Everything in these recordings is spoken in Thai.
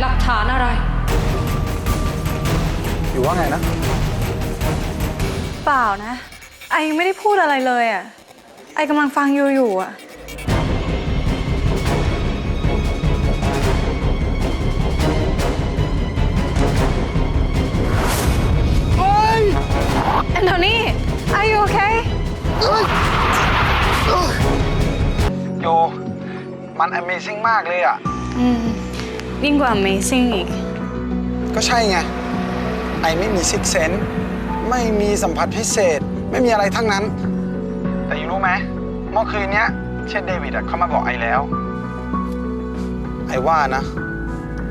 หลักฐานอะไร อยู่ว่าไงนะ เปล่านะ ไอยังไม่ได้พูดอะไรเลยอะ ไอกำลังฟังอยู่อยู่อะเฮ้ยแอนโทนี are you okay โยมัน Amazing มากเลยอะ อืม ยิ่งกว่า amazing อีก ก็ใช่ไง ไอไม่มีซิกเซนไม่มีสัมผัสพิเศษ ไม่มีอะไรทั้งนั้น แต่อยู่รู้ไหมเมื่อคืนเนี้ย เชดเดวิดอะเขามาบอกไอแล้ว ไอว่านะ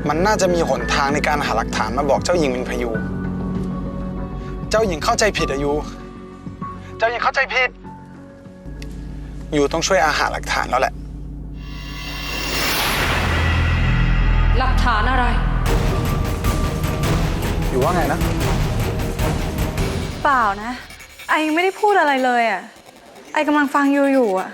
มันน่าจะมีหนทางในการหาหลักฐานมาบอกเจ้าหญิงเป็นพยู เจ้าหญิงเข้าใจผิดอะยู เจ้าหญิงเข้าใจผิด ยูต้องช่วยอาหาหลักฐานแล้วแหละ หลักฐานอะไร อยู่ว่าไงนะ เปล่านะ ไอยังไม่ได้พูดอะไรเลยอะ ไอกำลังฟังอยู่อยู่อะ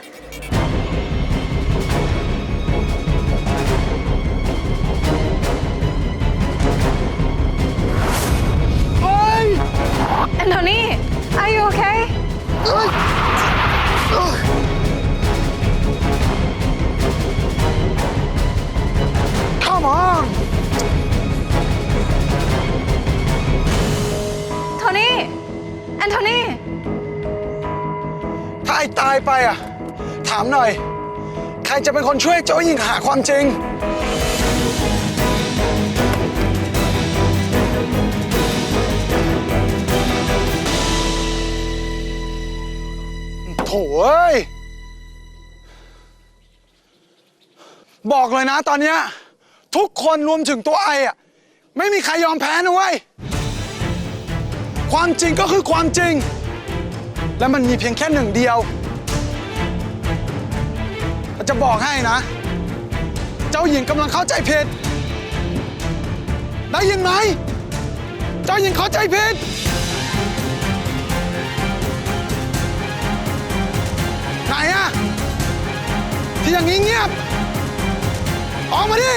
นี่แอนโทนีถ้าไอ้ตายไปอะ ถามหน่อย ใครจะเป็นคนช่วยเจ้าหญิงหาความจริง โถ่เอ้ย บอกเลยนะตอนเนี้ยทุกคนรวมถึงตัวไออะ ไม่มีใครยอมแพ้นะเว้ย ความจริงก็คือความจริง และมันมีเพียงแค่หนึ่งเดียวจะบอกให้นะ เจ้าหญิงกำลังเข้าใจผิด ได้ยินไหม เจ้าหญิงเข้าใจผิดไหนอะที่อย่างนี้เงียบ ออกมาดิ